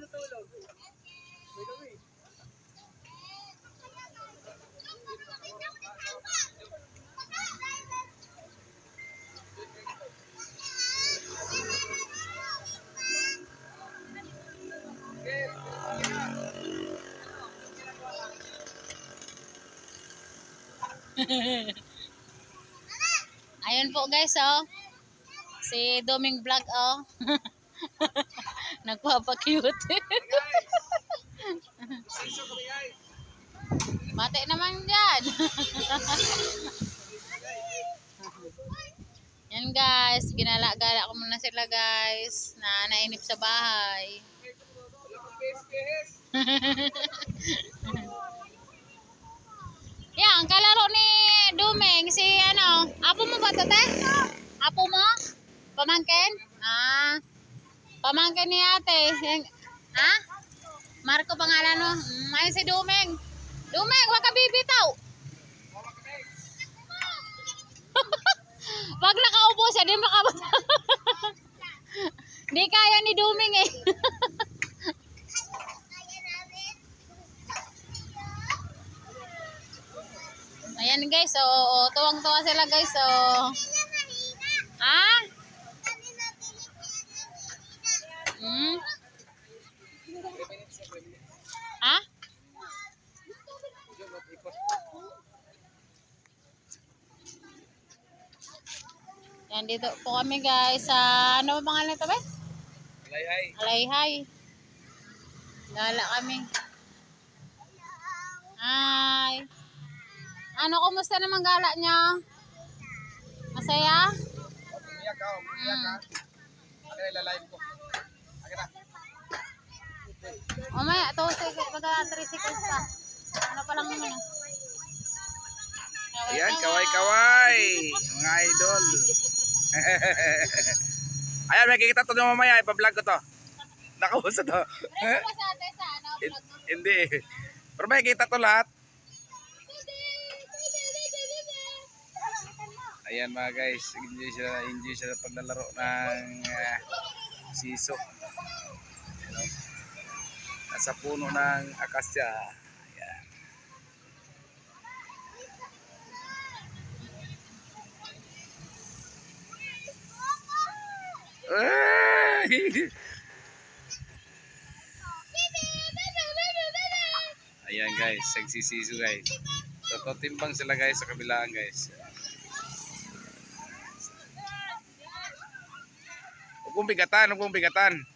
natulog. Tulog eh. Ayun po guys, oh. Si Doming Vlog, oh. Nagpapakute. Mati naman dyan. Yan guys, ginala-gala ko muna sila guys na nainip sa bahay. Yan, kalaro ni Dumeng, si ano, apo mo ba to, te? Apo mo? Pamangkin? Ah, pamangkin ni ate. Yan, ha? Marco pangalan mo? Mm, ayun si Dumeng. Dumeng, wag ka bibitaw. Pag nakaupo siya, di makabata. di kaya ni Dumeng eh. Ayan guys, so oh, tuwang-tuwa sila guys, so Ha? Hmm? Ha? Yan dito po kami guys sa ano ba pangalan ito ba? Alayhay. Alayhay. Lala kami. Hi. Ano, kumusta naman gala niya? Masaya? Umiyak ka, umiyak ka. Ano yung lalayin ko? Mamaya, to, pagka 3 seconds pa. Ano pa lang naman. Ayan, kaway-kaway. Mga idol. Ayan, may kikita to na mamaya. Ipa-vlog ko to. Nakausa to. Ano. Hindi. Pero may kita to lahat. Ayan mga guys, enjoy sila, enjoy sila paglalaro ng ah, siso. Oh. Nasa puno ng akasya. Ayan. Ay! Ayan guys, nagsisiso guys. So, timbang sila guys sa kabilaan guys. Huwag mong bigatan, huwag bigatan.